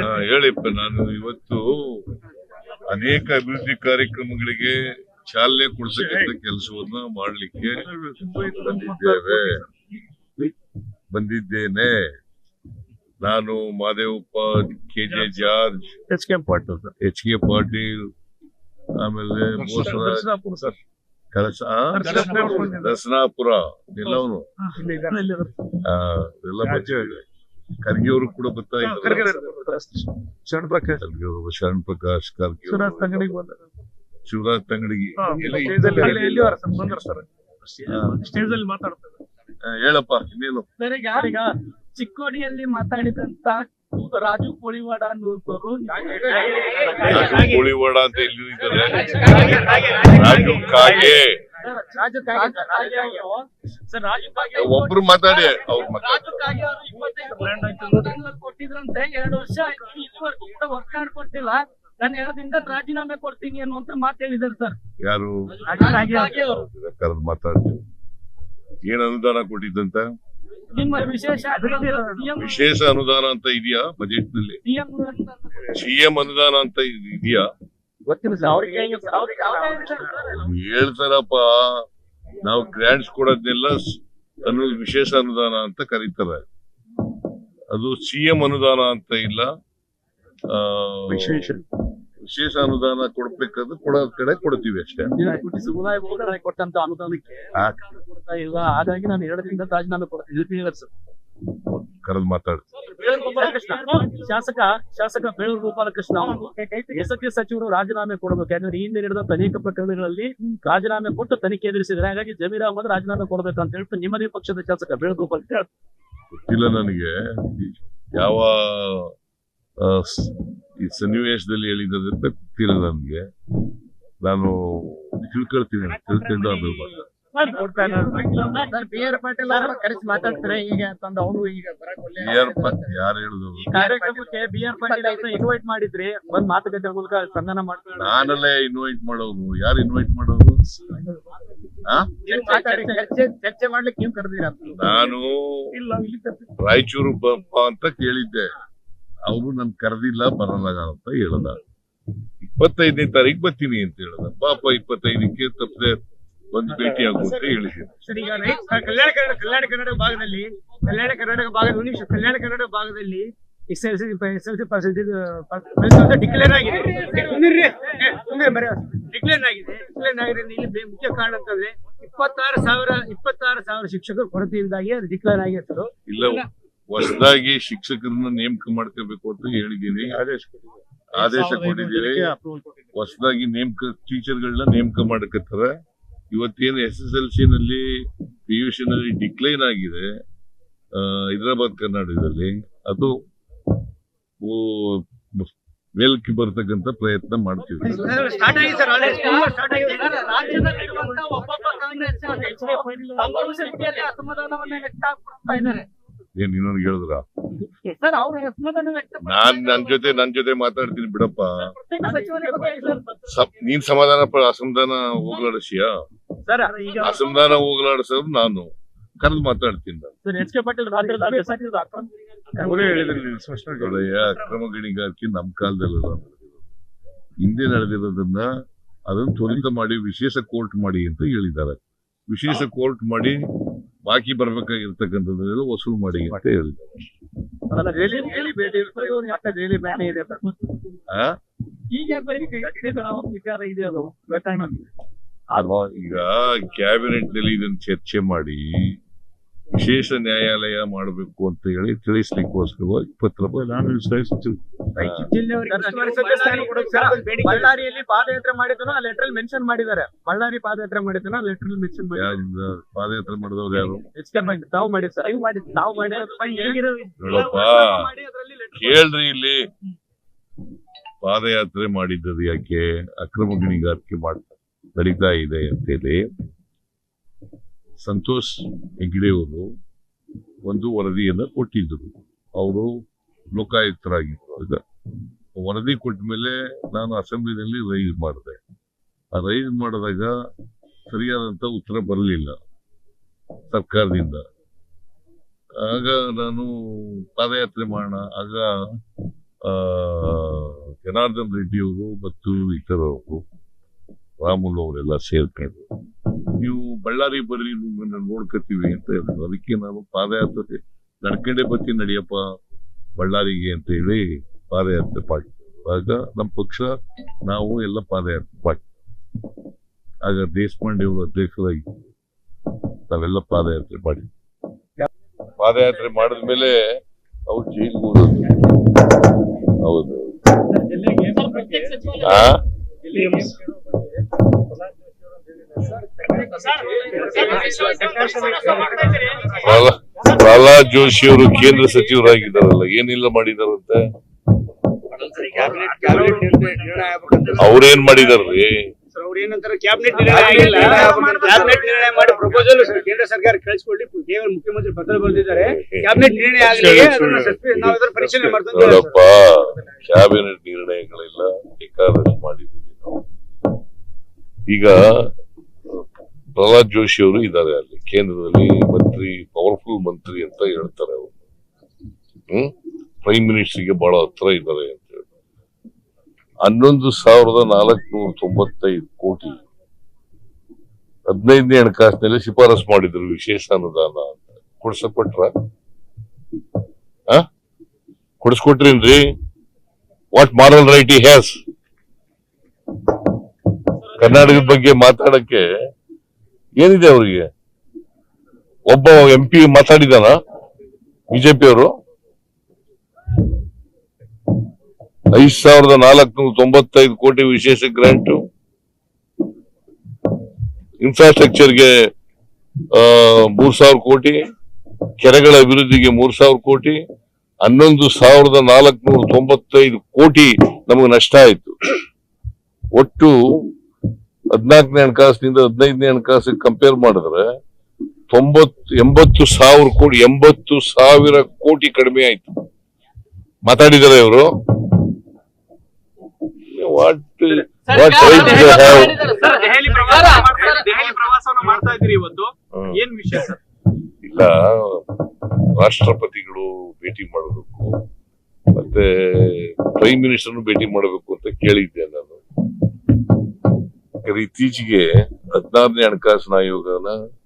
ಹೇಳಿಪ್ಪ ನಾನು ಇವತ್ತು ಅನೇಕ ಅಭಿವೃದ್ಧಿ ಕಾರ್ಯಕ್ರಮಗಳಿಗೆ ಚಾಲನೆ ಕೊಡ್ತಕ್ಕಂಥ ಕೆಲಸವನ್ನ ಮಾಡಲಿಕ್ಕೆ ಬಂದಿದ್ದೇವೆ. ಬಂದಿದ್ದೇನೆ. ನಾನು Mahadevappa K J George H K Patil H K Patil ಆಮೇಲೆ ಕಳಸ? ದರ್ಶನಾಪುರ ಎಲ್ಲವನು? ಎಲ್ಲ. ಖರ್ಗೆ ಅವರು ಕೂಡ ಬರ್ತಾ ಇದ್ದಾರೆ. ಶರಣ ಪ್ರಕಾಶ್. ಶರಣ್ ಪ್ರಕಾಶ್ ಖರ್ಗೆ ಶಿವರಾಜ್ ತಂಗಡಿಗೆ ಬಂದ. ಶಿವರಾಜ್ ತಂಗಡಿಗೆ. ಎಲ್ಲ ಸ್ಟೇಜ್ ಅಲ್ಲಿ ಇದ್ದಾರೆ. ಎಲ್ಲಿ ಅವರ ಸರ್. ಸ್ಟೇಜ್ ಅಲ್ಲಿ ಮಾತಾಡ್ತಾರೆ. ಹೇಳಪ್ಪ ಇನ್ನೇನು? ಈಗ ಚಿಕ್ಕೋಡಿಯಲ್ಲಿ ಮಾತಾಡಿದಂತ ರಾಜು ಕೋಳಿವಾಡ ಅನ್ನುವಂಥವ್ರು ರಾಜು ಕೋಳಿವಾಡ ಅಂತ ಇಲ್ಲಿ ಇದ್ದಾರೆ ರಾಜು ಕಾಗೆ. ರಾಜು ಕಾಗೆ ಸರ್ ರಾಜು ಕಾಗೆ ಅವರು ಒಬ್ರು ಮಾತಾಡಿ ಅವ್ರು ಕೊಟ್ಟಿದ್ರಂತೆ ಎರಡು ವರ್ಷ ಆಯ್ತು. ಇದುವರೆಗೂ ಕೂಡ ವರ್ಕ್ ಕೊಟ್ಟಿಲ್ಲ. ನಾನು ಎರಡಿಂದ ರಾಜೀನಾಮೆ ಕೊಡ್ತೀನಿ ಅನ್ನುವಂತ ಮಾತು ಹೇಳಿದಾರೆ ಸರ್. ಯಾರು? ರಾಜು ಕಾಗೆ ಅವರು. ಕರೆದು ಮಾತಾಡ್ತೀವಿ ಏನ್ ಅನುದಾನ ಕೊಟ್ಟಿದ್ದಂತ? ನಿಮ್ಮ ವಿಶೇಷ ಸಿಎಂ ವಿಶೇಷ ಅನುದಾನ ಅಂತ ಇದೆಯಾ? ಬಜೆಟ್ನಲ್ಲಿ ಸಿಎಂ ಸಿಎಂ ಅನುದಾನ ಅಂತ ಇದ್- ಇದೆಯಾ? ಗೊತ್ತಿಲ್ಲ ಸರ್. ಅವ್ರಿಗೆ ಹೇಳ್ತಾರಪ್ಪ ನಾವು ಗ್ರಾಂಟ್ಸ್ ಕೊಡೋದನ್ನೆಲ್ಲ ಅನು ವಿಶೇಷ ಅನುದಾನ ಅಂತ ಕರೀತಾರೆ. ಅದು ಸಿಎಂ ಅನುದಾನ ಅಂತ ಇಲ್ಲ. ವಿಶೇಷ. ವಿಶೇಷ ಅನುದಾನ ಕೊಡ್ಬೇಕಾದ್ರೆ ಕೊಡೋ ಕಡೆ ಕೊಡ್ತೀವಿ ಅಷ್ಟೇ. ಸಮುದಾಯ ಕೊಟ್ಟಂತ ಅನುದಾನಕ್ಕೆ ಕೊಡ್ತಾ ಇಲ್ಲ. ಹಾಗಾಗಿ ನಾನು ಎರಡರಿಂದ ರಾಜೀನಾಮೆ ಕೊಡ್ತೀನಿ. ಕರೆದು ಮಾತಾಡ್ತೀವಿ ಬೇಳೂರು ಗೋಪಾಲಕೃಷ್ಣ ಶಾಸಕ ಶಾಸಕ ಬೇಳೂರು ಗೋಪಾಲಕೃಷ್ಣ ಅವರು. ಎಸ್ಎಸ್ಟಿ ಸಚಿವರು ರಾಜೀನಾಮೆ ಕೊಡಬೇಕು. ಯಾಕಂದ್ರೆ ಈ ಹಿಂದೆ ನಡೆದ ಅನೇಕ ಪ್ರಕರಣಗಳಲ್ಲಿ ರಾಜೀನಾಮೆ ಕೊಟ್ಟು ತನಿಖೆ ಎದುರಿಸಿದ್ರೆ ಹಾಗಾಗಿ ಜಮೀರ್ ಅಹಮದ್ ರಾಜೀನಾಮೆ ಕೊಡಬೇಕು ಅಂತ ಹೇಳ್ಬಿಟ್ಟು ನಿಮ್ಮದೇ ಪಕ್ಷದ ಶಾಸಕ ಬೇಳೂರು ಗೋಪಾಲ್. ಗೊತ್ತಿಲ್ಲ ನನಗೆ. ಯಾವ ಈ ಸನ್ನಿವೇಶದಲ್ಲಿ ಹೇಳಿದ್ದಾರೆ ಅಂತ ಗೊತ್ತಿಲ್ಲ ನನಗೆ. ನಾನು ತಿಳ್ಕೊಳ್ತೀನಿ ತಿಳ್ಕೊಂಡು ಆಮೇಲೆ ಪಾಟೀಲ್ ಕರೆಸಿ ಮಾತಾಡ್ತಾರೆ. ಈಗ ತಂದು ಅವರು ಈಗ ಯಾರಪ್ಪ ಯಾರು ಹೇಳಿದ್ರು ಕಾರ್ಯಕ್ರಮಕ್ಕೆ ಬಿ ಆರ್ ಪಾಟೀಲ್ ಅವ್ರನ್ನ ಇನ್ವೈಟ್ ಮಾಡಿದ್ರಿ. ಬಂದ್ ಮಾತುಕತೆ ಮೂಲಕ ಸಂಧಾನ ಮಾಡ್ತಾರೆ. ನಾನಲ್ಲೇ ಇನ್ವೈಟ್ ಮಾಡೋರು ಯಾರು ಇನ್ವೈಟ್ ಮಾಡೋದು? ಆ? ಚರ್ಚೆ ಚರ್ಚೆ ಮಾಡ್ಲಿಕ್ಕೆ ನೀವು ಕರೆದಿರ? ನಾನು ಇಲ್ಲ ಇಲ್ಲಿ ರಾಯಚೂರು ಬಪ್ಪ ಅಂತ ಕೇಳಿದ್ದೆ. ಅವರು ನನ್ ಕರೆದಿಲ್ಲ ಬರಲ್ಲ ಅಂತ ಹೇಳದ. ಇಪ್ಪತ್ತೈದನೇ ತಾರೀಕು ಬರ್ತೀನಿ ಅಂತ ಹೇಳದ. ಪಾಪ ಇಪ್ಪತ್ತೈದಕ್ಕೆ ತಪ್ಪದೆ. ಬಂದು ಭೇಟಿ ಆಗು ಅಂತ ಹೇಳಿದ್ದೀನಿ. ಸರ್ ಈಗ ಕಲ್ಯಾಣ ಕರ್ನಾಟಕ ಕಲ್ಯಾಣ ಕರ್ನಾಟಕ ಭಾಗದಲ್ಲಿ ಕಲ್ಯಾಣ ಕರ್ನಾಟಕ ಭಾಗದ ಒಂದು ನಿಮಿಷ ಕಲ್ಯಾಣ ಕರ್ನಾಟಕ ಭಾಗದಲ್ಲಿ S L C S L C percentage declare ಆಗಿದೆ. ಡಿಕ್ಲೇರ್ ಆಗಿದೆ ಡಿಕ್ಲೇರ್ ಆಗಿರೋದ್ರಿಂದ ಇಲ್ಲಿ ಮುಖ್ಯ ಕಾರಣ ಅಂತಂದ್ರೆ ಇಪ್ಪತ್ತಾರು ಸಾವಿರ ಇಪ್ಪತ್ತಾರು ಸಾವಿರ ಶಿಕ್ಷಕರು ಕೊರತೆಯಿಂದಾಗಿ ಅದು ಡಿಕ್ಲೇರ್ ಆಗಿರ್ತದೆ ಇಲ್ಲ ಹೊಸದಾಗಿ ಶಿಕ್ಷಕರನ್ನ ನೇಮಕ ಮಾಡ್ಕೋಬೇಕು ಅಂತ ಹೇಳಿದ್ದೀನಿ. ಆದೇಶ ಕೊಟ್ಟಿದ್ದೀರಿ? ಹೊಸದಾಗಿ ನೇಮಕ ಟೀಚರ್ಗಳನ್ನ ನೇಮಕ ಮಾಡಕತ್ತಾರ ಇವತ್ತೇನು ಎಸ್ ಎಸ್ ಎಲ್ ಸಿ ನಲ್ಲಿ ಪಿ ಯು ಸಿ ನಲ್ಲಿ ಡಿಕ್ಲೈನ್ ಆಗಿದೆ ಆ, ಹೈದರಾಬಾದ್ ಕರ್ನಾಟಕದಲ್ಲಿ ಅದು ಓ- ಮೇಲಕ್ಕೆ ಬರ್ತಕ್ಕಂಥ ಪ್ರಯತ್ನ ಮಾಡ್ತೀವಿ ಸ್ಟಾರ್ಟ್ ಆಗಿದೆ ಸರ್ ಸ್ಟಾರ್ಟ್ ಆಗಿದೆ. ರಾಜ್ಯದಲ್ಲಿರುವಂತ ಒಬ್ಬೊಬ್ಬ ಕಾಂಗ್ರೆಸ್ ಅಸಮಾಧಾನವನ್ನ ವ್ಯಕ್ತಪಡಿಸ್ತಾ ಇದ್ದಾರೆ. ಏನ್ ಇನ್ನೊಂದು ಹೇಳಿದ್ರ? ನಾನ್ ನನ್ ಜೊತೆ ನನ್ ಜೊತೆ ಮಾತಾಡ್ತೀನಿ ಬಿಡಪ್ಪ. ನೀನ್ ಸಮಾಧಾನ ಪ- ಅಸಮಾಧಾನ ಹೋಗ್ಲಾಡಿಸಿಯಾ ಅಸಮಾಧಾನ ಹೋಗ್ಲಾಡಿಸೋದು ನಾನು. ಕರೆದು ಮಾತಾಡ್ತೀನಿ ನಾನು. ಅಕ್ರಮ ಗಣಿಗಾರಿಕೆ ನಮ್ ಕಾಲದಲ್ಲ ಹಿಂದೆ ನಡೆದಿರೋದನ್ನ ಅದನ್ನ ತ್ವರಿತ ಮಾಡಿ ವಿಶೇಷ ಕೋರ್ಟ್ ಮಾಡಿ ಅಂತ ಹೇಳಿದ್ದಾರೆ. ವಿಶೇಷ ಕೋರ್ಟ್ ಮಾಡಿ ಬಾಕಿ ಬರ್ಬೇಕಾಗಿರ್ತಕ್ಕಂಥದ್ದನ್ನೆಲ್ಲ ವಸೂಲು ಮಾಡಿ ಅಂತ ಹೇಳಿದ್ದಾರೆ. ಈಗ ಕ್ಯಾಬಿನೆಟ್ನಲ್ಲಿ ಇದನ್ನ ಚರ್ಚೆ ಮಾಡಿ ವಿಶೇಷ ನ್ಯಾಯಾಲಯ ಮಾಡಬೇಕು ಅಂತ ಹೇಳಿ ತಿಳಿಸ್ಲಿಕ್ಕೋಸ್ಕರವಾಗಿ ಪತ್ರ ನಾನು ಬಳ್ಳಾರಿಯಲ್ಲಿ ಪಾದಯಾತ್ರೆ ಮಾಡಿದ್ರು ಆ ಲೆಟರ್ ಮೆನ್ಷನ್ ಮಾಡಿದ್ದಾರೆ. ಬಳ್ಳಾರಿ ಪಾದಯಾತ್ರೆ ಮಾಡಿದ್ರು ಆ ಲೆಟರ್ ಮೆನ್ಷನ್ ಮಾಡಿದ್ದಾರೆ. ಪಾದಯಾತ್ರೆ ಮಾಡಿದವ್ರು ಯಾರು? ತಾವು ಮಾಡಿ ಸರ್. ಇವು ಮಾಡಿ ತಾವು ಮಾಡಿ ಹೇಗಿರೋ ಮಾಡಿ ಅದರಲ್ಲಿ letter ಕೇಳ್ರಿ ಇಲ್ಲಿ. ಪಾದಯಾತ್ರೆ ಮಾಡಿದ್ದದು ಯಾಕೆ? ಅಕ್ರಮ ಗಣಿಗಾರಿಕೆ ಮಾಡ್ ನಡೀತಾ ಇದೆ ಅಂತೇಳಿ ಸಂತೋಷ್ ಹೆಗ್ಡೆಯವರು ಒಂದು ವರದಿಯನ್ನು ಕೊಟ್ಟಿದ್ದರು. ಅವರು ಲೋಕಾಯುಕ್ತರಾಗಿದ್ರು. ಆಗ ವರದಿ ಕೊಟ್ಟ ಮೇಲೆ ನಾನು ಅಸೆಂಬ್ಲಿನಲ್ಲಿ ರೈಸ್ ಮಾಡಿದೆ. ಆ ರೈಸ್ ಮಾಡಿದಾಗ ಸರಿಯಾದಂತ ಉತ್ತರ ಬರಲಿಲ್ಲ ಸರ್ಕಾರದಿಂದ. ಆಗ ನಾನು ಪಾದಯಾತ್ರೆ ಮಾಡೋಣ, ಆಗ ಜನಾರ್ದನ್ ರೆಡ್ಡಿಯವರು ಮತ್ತು ಇತರರು ರಾಮುಲು ಅವರೆಲ್ಲ ಸೇರ್ಕೊಂಡು. ನೀವು ಬಳ್ಳಾರಿ ಬರ್ರಿ ನಿಮ್ಮನ್ನ ನೋಡ್ಕೊತೀವಿ ಅಂತ ಹೇಳಿದ್ರು. ಅದಕ್ಕೆ ನಾನು ಪಾದಯಾತ್ರೆ ನಡ್ಕೊಂಡೇ ಬರ್ತೀನಿ ನಡಿಯಪ್ಪ ಬಳ್ಳಾರಿಗೆ ಅಂತ ಹೇಳಿ ಪಾದಯಾತ್ರೆ ಪಾಡಿ ಆಗ ನಮ್ಮ ಪಕ್ಷ ನಾವು ಎಲ್ಲ ಪಾದಯಾತ್ರೆ ಪಾಡಿ ಆಗ ದೇಶಪಾಂಡೆ ಅವರು ಅಧ್ಯಕ್ಷರಾಗಿ ನಾವೆಲ್ಲ ಪಾದಯಾತ್ರೆ ಮಾಡಿ ಪಾದಯಾತ್ರೆ ಮಾಡಿದ್ಮೇಲೆ ಅವ್ರು ಜೈಲಿಗೆ ಹೋದ್ರು. ಹೌದು. ಪ್ರಹ್ಲಾದ್ ಜೋಶಿ ಅವರು ಕೇಂದ್ರ ಸಚಿವರಾಗಿದ್ದಾರಲ್ಲ, ಏನಿಲ್ಲ ಮಾಡಿದಾರಂತೆ? ಅವ್ರೇನ್ ಮಾಡಿದಾರ್ರಿ? ಕ್ಯಾಬಿನೆಟ್ ನಿರ್ಣಯ ಮಾಡಿ ಪ್ರಪೋಸಲ್ ಕೇಂದ್ರ ಸರ್ಕಾರ ಕಳಿಸ್ಕೊಳ್ಳಿ ಕೇವಲ ಮುಖ್ಯಮಂತ್ರಿ ಪತ್ರ ಬರೆದಿದ್ದಾರೆ ಕ್ಯಾಬಿನೆಟ್ ನಿರ್ಣಯ ಆಗಲಿ ನಾವು ಪರಿಶೀಲನೆ ಮಾಡ್ತೀವಿ ಕ್ಯಾಬಿನೆಟ್ ನಿರ್ಣಯಗಳಿಲ್ಲ ಬೇಕಾದಷ್ಟು ಮಾಡಿದೀವಿ ನಾವು. ಈಗ ಪ್ರಹ್ಲಾದ್ ಜೋಶಿ ಅವರು ಇದ್ದಾರೆ ಅಲ್ಲಿ. ಕೇಂದ್ರದಲ್ಲಿ ಮಂತ್ರಿ ಪವರ್ಫುಲ್ ಮಂತ್ರಿ ಅಂತ ಹೇಳ್ತಾರೆ ಅವರು. ಹ್ಮ್? ಪ್ರೈಮ್ ಮಿನಿಸ್ಟರ್ಗೆ ಬಹಳ ಹತ್ರ ಇದ್ದಾರೆ ಅಂತ ಹೇಳಿ ಹನ್ನೊಂದು ಸಾವಿರದ ನಾಲ್ಕುನೂರ ತೊಂಬತ್ತೈದು ಕೋಟಿ. ಹದಿನೈದನೇ ಹಣಕಾಸಿನಲ್ಲಿ ಶಿಫಾರಸ್ ಮಾಡಿದ್ರು ವಿಶೇಷ ಅನುದಾನ ಅಂತ. ಕೊಡ್ಸಕೊಟ್ರ? ಕೊಡಿಸ್ಕೊಟ್ರೇನ್ರಿ? What moral right he has ಕರ್ನಾಟಕದ ಬಗ್ಗೆ ಮಾತಾಡಕ್ಕೆ ಏನಿದೆ ಅವರಿಗೆ? ಒಬ್ಬ ಎಂ ಪಿ ಮಾತಾಡಿದಾನ, ಬಿಜೆಪಿಯವರು? ಐದ್ ಸಾವಿರದ ನಾಲ್ಕುನೂರ ತೊಂಬತ್ತೈದು ಕೋಟಿ ವಿಶೇಷ ಗ್ರಾಂಟ್ ಇನ್ಫ್ರಾಸ್ಟ್ರಕ್ಚರ್ಗೆ ಮೂರ್ ಸಾವಿರ ಕೋಟಿ, ಕೆರೆಗಳ ಅಭಿವೃದ್ಧಿಗೆ ಮೂರ್ ಸಾವಿರ ಕೋಟಿ, ಹನ್ನೊಂದು ಸಾವಿರದ ನಾಲ್ಕುನೂರ ತೊಂಬತ್ತೈದು ಕೋಟಿ ನಮಗೆ ನಷ್ಟ ಆಯ್ತು. ಒಟ್ಟು ಹದಿನಾಲ್ಕನೇ ಹಣಕಾಸಿನಿಂದ ಹದಿನೈದನೇ ಹಣಕಾಸಿಗೆ ಕಂಪೇರ್ ಮಾಡಿದ್ರೆ ತೊಂಬತ್ತು ಎಂಬತ್ತು ಸಾವಿರ ಕೋಟಿ ಎಂಬತ್ತು ಸಾವಿರ ಕೋಟಿ ಕಡಿಮೆ ಆಯ್ತು. ಮಾತಾಡಿದಾರೆ ಇವರು? What what right sir Delhi ಪ್ರವಾಸ ಮಾಡ್ತಾ- ದೆಹಲಿ ಪ್ರವಾಸವನ್ನ ಮಾಡ್ತಾ ಇದ್ದೀರಿ ಇವತ್ತು? ಏನ್ ವಿಷಯ ಸರ್? ಇಲ್ಲ ರಾಷ್ಟ್ರಪತಿಗಳು ಭೇಟಿ ಮಾಡಬೇಕು. ಮತ್ತೆ ಪ್ರೈಮ್ ಮಿನಿಸ್ಟರ್ನು ಭೇಟಿ ಮಾಡಬೇಕು ಅಂತ ಕೇಳಿದ್ದೆ ನಾನು ಯಾಕಂದ್ರೆ ಇತ್ತೀಚೆಗೆ ಹದಿನಾರನೇ ಹಣಕಾಸಿನ ಆಯೋಗನ